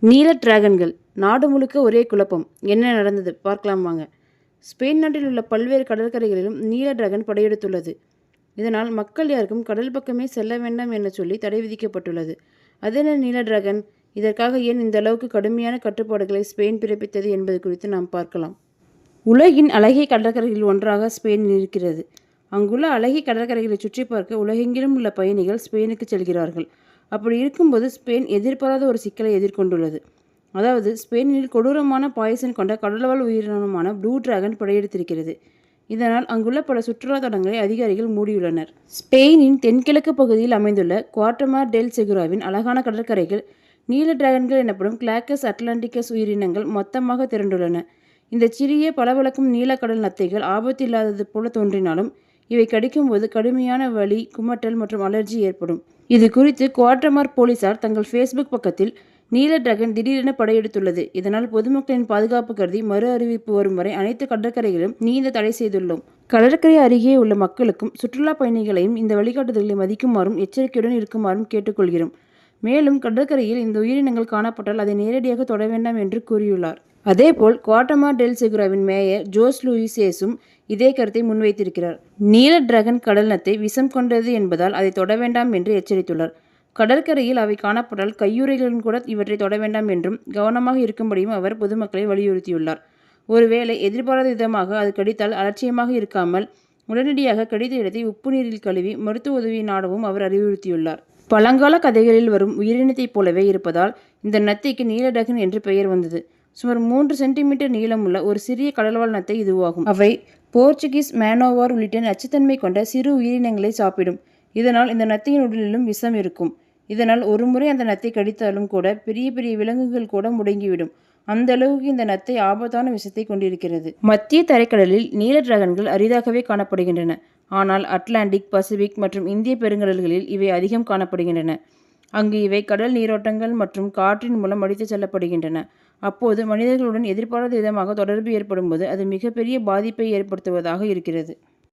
நீல டிராகன்கள். நாடு முழுக்க ஒரே குழப்பம். என்ன நடந்தது? பார்க்கலாம் வாங்க. ஸ்பெயின் நாட்டில் உள்ள பல்வேறு கடற்கரைகளிலும் நீல டிராகன் படையெடுத்துள்ளது. இதனால் மக்கள் யாருக்கும் கடல் பக்கமே செல்ல வேண்டாம் என சொல்லி தடை விதிக்கப்பட்டுள்ளது. அதென்ன நீல டிராகன்? இதற்காக ஏன் இந்த அளவுக்கு கடுமையான கட்டுப்பாடுகளை ஸ்பெயின் பிறப்பித்தது என்பது குறித்து நாம் பார்க்கலாம். உலகின் அழகிய கடற்கரைகளில் ஒன்றாக ஸ்பெயின் இருக்கிறது. அங்குள்ள அழகிய கடற்கரைகளை சுற்றி பார்க்க உலகெங்கிலும் உள்ள பயணிகள் ஸ்பெயினுக்கு செல்கிறார்கள். அப்படி இருக்கும்போது ஸ்பெயின் எதிர்பாராத ஒரு சிக்கலை எதிர்கொண்டுள்ளது. அதாவது ஸ்பெயினில் கொடூரமான பாய்சன் கொண்ட கடல்வாழ் உயிரினமான ப்ளூ டிராகன் படையெடுத்திருக்கிறது. இதனால் அங்குள்ள பல சுற்றுலா தலங்களை அதிகாரிகள் மூடியுள்ளனர். ஸ்பெயினின் தென்கிழக்கு பகுதியில் அமைந்துள்ள குவாட்டமார் டெல் செகுராவின் அழகான கடற்கரைகள் நீல டிராகன்கள் எனப்படும் கிளாக்கஸ் அட்லாண்டிகஸ் உயிரினங்கள் மொத்தமாக திரண்டுள்ளன. இந்த சிறிய பளபளக்கும் நீலக்கடல் நத்தைகள் ஆபத்தில்லாதது போல தோன்றினாலும் இவை கடிக்கும்போது கடுமையான வலி குமட்டல் மற்றும் அலர்ஜி ஏற்படும். இது குறித்து குவாட்டமார் போலீசார் தங்கள் ஃபேஸ்புக் பக்கத்தில் நீல டிராகன் திடீரென படையெடுத்துள்ளது. இதனால் பொதுமக்களின் பாதுகாப்பு கருதி மறு அறிவிப்பு வரும் வரை அனைத்து கடற்கரைகளும் நீந்த தடை செய்துள்ளோம். கடற்கரை அருகே உள்ள மக்களுக்கும் சுற்றுலா பயணிகளையும் இந்த வழிகாட்டுதல்களை மதிக்குமாறும் எச்சரிக்கையுடன் இருக்குமாறும் கேட்டுக்கொள்கிறோம். மேலும் கடற்கரையில் இந்த உயிரினங்கள் காணப்பட்டால் அதை நேரடியாக தொட வேண்டாம் என்று கூறியுள்ளார். அதேபோல் குவாட்டமா டெல் செகுராவின் மேயர் ஜோஸ் லூயிசேஸும் இதே கருத்தை முன்வைத்திருக்கிறார். நீல டிராகன் கடல் நத்தை விஷம் கொண்டது என்பதால் அதை தொட வேண்டாம் என்று எச்சரித்துள்ளார். கடற்கரையில் அவை காணப்பட்டால் கையுறைகளுடன் கூட இவற்றை தொட வேண்டாம் என்றும் கவனமாக இருக்கும்படியும் அவர் பொதுமக்களை வலியுறுத்தியுள்ளார். ஒருவேளை எதிர்பாராத விதமாக அது கடித்தால் அலட்சியமாக இருக்காமல் உடனடியாக கடித இடத்தை உப்பு நீரில் கழுவி மருத்துவ உதவி நாடவும் அவர் அறிவுறுத்தியுள்ளார். பழங்கால கதைகளில் வரும் உயிரினத்தைப் போலவே இருப்பதால் இந்த நத்தைக்கு நீலடகன் என்று பெயர் வந்தது. சுமார் மூன்று சென்டிமீட்டர் நீளமுள்ள ஒரு சிறிய கடல்வாழ் நத்தை இதுவாகும். அவை போர்ச்சுகீஸ் மேனோவார் உள்ளிட்ட நச்சுத்தன்மை கொண்ட சிறு உயிரினங்களை சாப்பிடும். இதனால் இந்த நத்தையின் உடலிலும் விஷம் இருக்கும். இதனால் ஒருமுறை அந்த நத்தை கடித்தாலும் கூட பெரிய பெரிய விலங்குகள் கூட முடங்கிவிடும். அந்த அளவுக்கு இந்த நத்தை ஆபத்தான விஷத்தை கொண்டிருக்கிறது. மத்திய தரைக்கடலில் நீல டிராகன்கள் அரிதாகவே காணப்படுகின்றன. ஆனால் அட்லாண்டிக் பசிபிக் மற்றும் இந்திய பெருங்கடல்களில் இவை அதிகம் காணப்படுகின்றன. அங்கு இவை கடல் நீரோட்டங்கள் மற்றும் காற்றின் மூலம் அடித்துச் செல்லப்படுகின்றன. அப்போது மனிதர்களுடன் எதிர்பாராத விதமாக தொடர்பு ஏற்படும்போது அது மிகப்பெரிய பாதிப்பை ஏற்படுத்துவதாக இருக்கிறது.